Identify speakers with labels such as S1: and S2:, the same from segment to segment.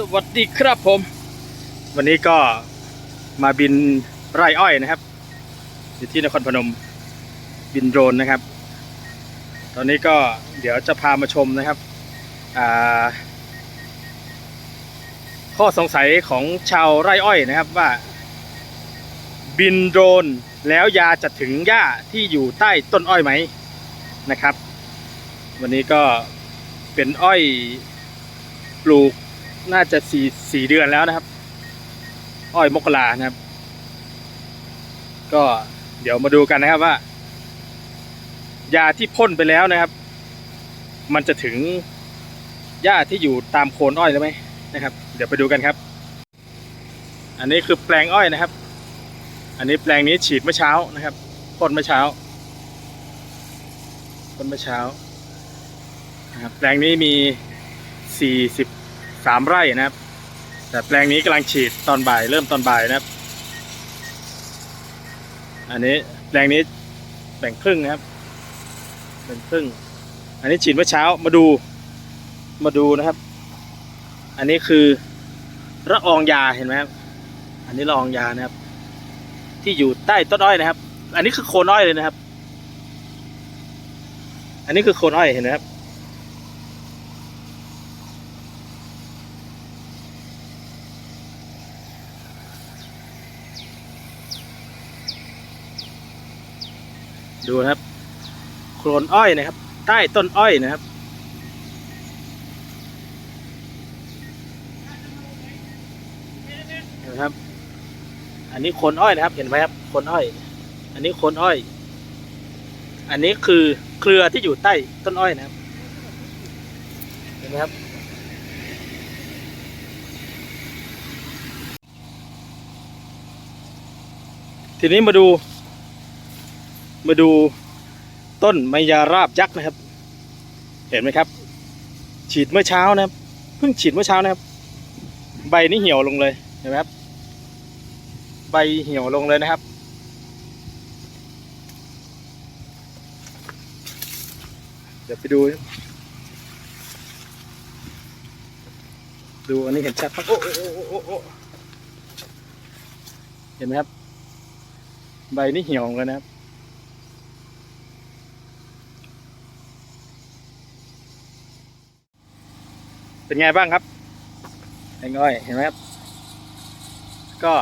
S1: สวัสดีครับผม วันนี้ก็มาบินไร่อ้อยนะครับ อยู่ที่นครพนมบินโดรนนะครับ ตอนนี้ก็เดี๋ยวจะพามาชมนะครับ ข้อสงสัยของชาวไร่อ้อยนะครับว่า บินโดรนแล้วยาจะถึงหญ้าที่อยู่ใต้ต้นอ้อยไหมนะครับ วันนี้ก็เป็นอ้อยปลูก น่าจะสี่สี่เดือนแล้วนะครับ อ้อยมกรานะครับ ก็เดี๋ยวมาดูกันนะครับว่า ยาที่พ่นไปแล้วนะครับ มันจะถึงหญ้าที่อยู่ตามโคนอ้อยแล้วไหมนะครับ เดี๋ยวไปดูกันครับ อันนี้คือแปลงอ้อยนะครับ อันนี้แปลงนี้ฉีดเมื่อเช้านะครับพ่นเมื่อเช้าพ่นเมื่อเช้านะครับแปลงนี้มี 43ไร่นะครับ แต่แปลงนี้กำลังฉีดตอนบ่ายเริ่มตอนบ่ายนะครับ อันนี้แปลงนี้แบ่งครึ่งนะครับแบ่งครึ่ง อันนี้ฉีดเมื่อเช้ามาดูมาดูนะครับ อันนี้คือละอองยาเห็นไหมครับ อันนี้ละอองยานะครับ ที่อยู่ใต้ต้นอ้อยนะครับ อันนี้คือโคนอ้อยเลยนะครับ อันนี้คือโคนอ้อยเห็นไหมครับ ดูนะครับ โคลนอ้อยนะครับ ใต้ต้นอ้อยนะครับนไหมครับ อันนี้โคนอ้อยนะครับ เห็นไหมครับโคนอ้อย อันนี้โคนอ้อย อันนี้คือเครือที่อยู่ใต้ต้นอ้อยนะครับ เห็นไหมครับทีนี้มาดู มาดูต้นไมยาราบยักษ์นะครับ เห็นไหมครับ ฉีดเมื่อเช้านะครับเพิ่งฉีดเมื่อเช้านะครับ ใบนี้เหี่ยวลงเลยเห็นไหมครับ ใบเหี่ยวลงเลยนะครับ เดี๋ยวไปดู ดูอันนี้เห็นชัดมากโอ้โอ้โอ้โอ้เห็นไหมครับ ใบนี่เหี่ยวเลยนะครับ เป็นไงบ้างครับแองอ้อยเห็นไหมครับ ก็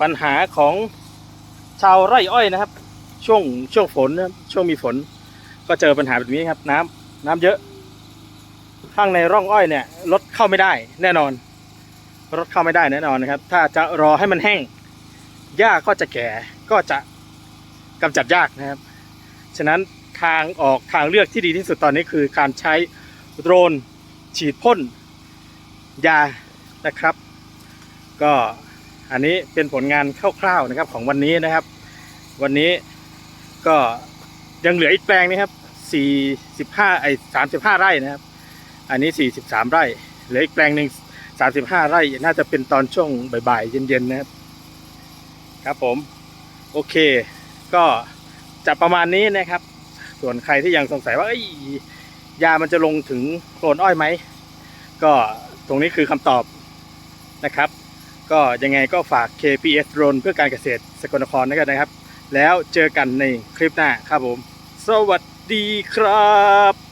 S1: ปัญหาของชาวไร่อ้อยนะครับ ช่วงช่วงฝนนะครับช่วงมีฝน ก็เจอปัญหาแบบนี้ครับ น้ำน้ำเยอะ ข้างในร่องอ้อยเนี่ยรถเข้าไม่ได้ แน่นอน รถเข้าไม่ได้แน่นอนนะครับ ถ้าจะรอให้มันแห้งหญ้าก็จะแก่ก็จะกำจัดยากนะครับ ฉะนั้นทางออกทางเลือกที่ดีที่สุดตอนนี้คือการใช้ โดรน ฉีดพ่นยานะครับ ก็อันนี้เป็นผลงานคร่าวๆนะครับของวันนี้นะครับ วันนี้ก็ยังเหลืออีกแปลงนะครับ45ไอ้35 ไร่นะครับ อันนี้ 43 ไร่ เหลืออีกแปลงหนึ่ง35 ไร่ น่าจะเป็นตอนช่วงบ่ายๆ เย็นๆนะครับ ครับผม โอเค ก็จะประมาณนี้นะครับ ส่วนใครที่ยังสงสัยว่าเอ้ ยามันจะลงถึงโคลนอ้อยไหม ก็ตรงนี้คือคำตอบนะครับ ก็ยังไงก็ฝาก KPS Drone เพื่อการเกษตรสกลนครนะครับนะครับ แล้วเจอกันในคลิปหน้าครับผม สวัสดีครับ